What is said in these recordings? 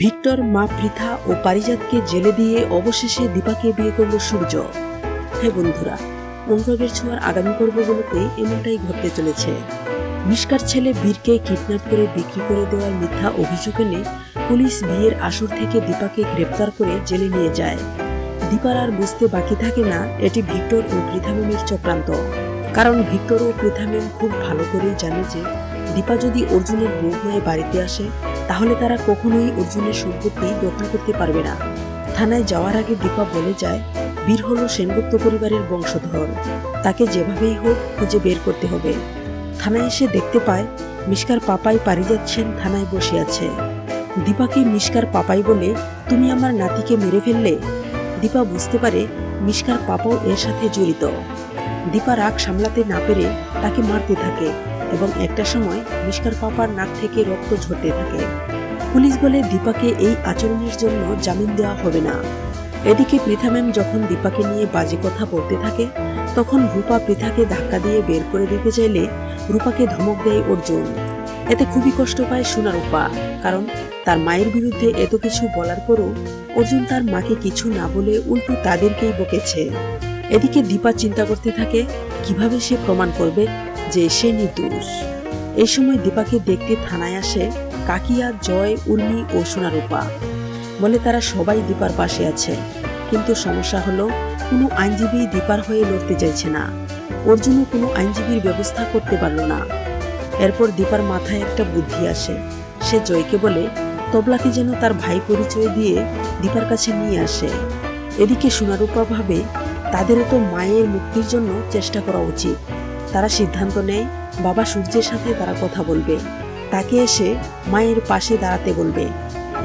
Victor, মা পৃথা ও পারিজাতকে জেলে দিয়ে অবশেষে দীপাকে বিয়ে করল সূর্য। হ্যাঁ বন্ধুরা, অনুরাগের ছোঁয়ার আগামী পর্বগুলোতে এমনটাই ঘটতে চলেছে। মিষ্কার ছেলে বীরকে কিডন্যাপ করে বিক্রি করে দেওয়ার মিথ্যা অভিযোগ এনে পুলিশ বিয়ের আসর থেকে দীপাকে গ্রেপ্তার করে জেলে নিয়ে যায়। দীপার আর বুঝতে বাকি থাকে না এটি ভিক্টর ও পৃথামেমের চক্রান্ত। কারণ ভিক্টর ও পৃথামেম খুব ভালো করেই জানে যে দীপা যদি অর্জুনের বউ হয়ে বাড়িতে আসে তাহলে তারা কখনোই অর্জুনের সম্পত্তি দখল করতে পারবে না। থানায় যাওয়ার আগে দীপা বলে যায়, বীর হলো সেনগুপ্ত পরিবারের বংশধর। তাকে যেভাবেই হোক খুঁজে বের করতে হবে। থানায় এসে দেখতে পায়, মিষ্কার পাপাই পারি যাচ্ছেন থানায় বসে আছে। দীপাকে, মিষ্কার পাপাই বলে, তুমি আমার নাতিকে মেরে ফেললে? দীপা বুঝতে পারে, মিষ্কার পাপাও এর সাথে জড়িত। দীপা রাগ সামলাতে না পেরে তাকে মারতে থাকে। এবং একটা সময় মিষ্কার পাপার নাক থেকে রক্ত ঝরতে থাকে। পুলিশ বলে, দীপাকে এই আচরণের জন্য জামিন দেওয়া হবে না। এদিকে পৃথা ম্যাম যখন দীপাকে নিয়ে বাজে কথা বলতে থাকে, তখন রূপা পৃথাকে ধাক্কা দিয়ে বের করে দিতে চাইলে রূপাকে ধমক দেয় অর্জুন। এতে খুবই কষ্ট পায় সোনা রূপা, কারণ তার মায়ের বিরুদ্ধে এত কিছু বলার পরও অর্জুন তার মাকে কিছু না বলে উল্টো তাদেরকেই বকেছে। এদিকে দীপা চিন্তা করতে থাকে, কীভাবে সে প্রমাণ করবে? যে সে নির্দোষ। এই সময় দীপাকে দেখতে থানায় আসে কাকিয়া, জয়, উর্মি ও সোনারূপা। বলে তারা সবাই দীপার পাশে আছে। কিন্তু সমস্যা হলো, কোনো আইনজীবী দীপার হয়ে লড়তে চাইছে না। অর্জুনও কোনো আইনজীবীর ব্যবস্থা করতে পারল না। এরপর দীপার মাথায় একটা বুদ্ধি আসে। সে জয়কে বলে, তবলাকে যেন তার ভাই পরিচয় দিয়ে দীপার কাছে নিয়ে আসে। এদিকে সোনারূপা ভাবে, তাদেরও তো মায়ের মুক্তির জন্য চেষ্টা করা উচিত। তারা সিদ্ধান্ত নেয়, বাবা সূর্যের সাথে তারা কথা বলবে। তাকে এসে মায়ের পাশে দাঁড়াতে বলবে।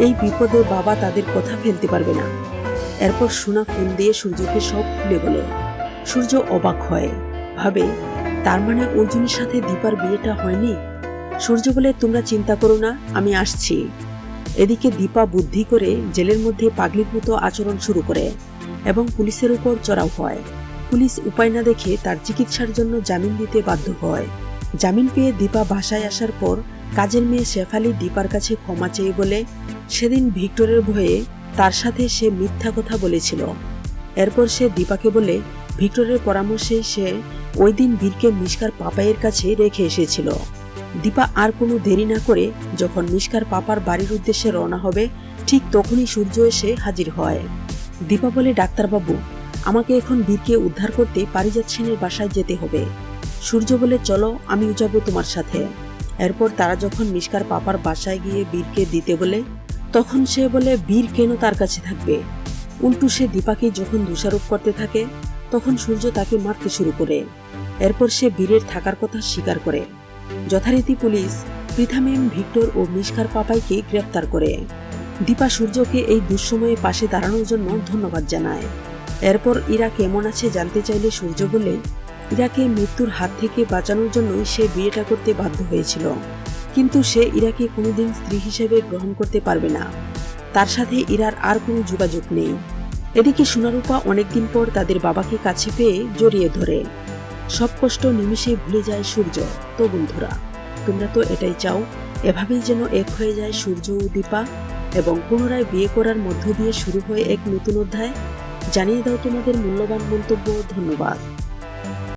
এই বিপদে বাবা তাদের কথা ফেলতে পারবে না। এরপর সোনা ফোন দিয়ে সূর্যকে সব খুলে বলে, সূর্য অবাক হয়। ভাবে, তার মানে অর্জুনের সাথে দীপার বিয়েটা হয়নি? সূর্য বলে, তোমরা চিন্তা করো না, আমি আসছি। এদিকে দীপা বুদ্ধি করে জেলের মধ্যে পাগলির মতো আচরণ শুরু করে এবং পুলিশের উপর চড়াও হয়। পুলিশ উপায় না দেখে তার চিকিৎসার জন্য জামিন দিতে বাধ্য হয়। জামিন পেয়ে দীপা বাসায় আসার পর কাজের মেয়ে শেফালি দীপার কাছে ক্ষমা চেয়ে বলে, সেদিন ভিক্টরের ভয়ে তার সাথে সে মিথ্যা কথা বলেছিল। এরপর সে দীপাকে বলে, ভিক্টরের পরামর্শে সে ওই দিন বীরকে মিষ্কার পাপাইয়ের কাছে রেখে এসেছিল। দীপা আর কোনো দেরি না করে যখন মিষ্কার পাপার বাড়ির উদ্দেশ্যে রওনা হবে, ঠিক তখনই সূর্য এসে হাজির হয়। দীপা বলে, ডাক্তারবাবু আমাকে এখন বীরকে উদ্ধার করতে পারিজাত সেনের বাসায় যেতে হবে। সূর্য বলে, চলো, আমিও যাব তোমার সাথে। এরপর তারা যখন মিষ্কার পাপার বাসায় গিয়ে বীরকে দিতে বলে, তখন সে বলে, বীর কেন তার কাছে থাকবে? উল্টু সে দীপাকে যখন দোষারোপ করতে থাকে, তখন সূর্য তাকে মারতে শুরু করে। এরপর সে বীরের থাকার কথা স্বীকার করে। যথারীতি পুলিশ পৃথামেম ভিক্টর ও মিষ্কার পাপাইকে গ্রেপ্তার করে। দীপা সূর্যকে এই দুঃসময়ে পাশে দাঁড়ানোর জন্য ধন্যবাদ জানায়। এরপর ইরা কেমন আছে জানতে চাইলে সূর্য বলে, ইরাকে মৃত্যুর হাত থেকে বাঁচানোর জন্যই সে বিয়েটা করতে বাধ্য হয়েছিল। কিন্তু সে ইরাকে কোনোদিন স্ত্রী হিসেবে গ্রহণ করতে পারবে না। তার সাথে ইরার আর কোনো যোগাযোগ নেই। এদিকে সোনারূপা অনেকদিন পর তাদের বাবাকে কাছে পেয়ে জড়িয়ে ধরে। সব কষ্ট নিমিষে ভুলে যায় সূর্য। তো বন্ধুরা, তোমরা তো এটাই চাও, এভাবেই যেন এক হয়ে যায় সূর্য ও দীপা এবং পুনরায় বিয়ে করার মধ্য দিয়ে শুরু হয়ে এক নতুন অধ্যায়। জানিয়ে দাও তোমাদের মূল্যবান মন্তব্য ধন্যবাদ।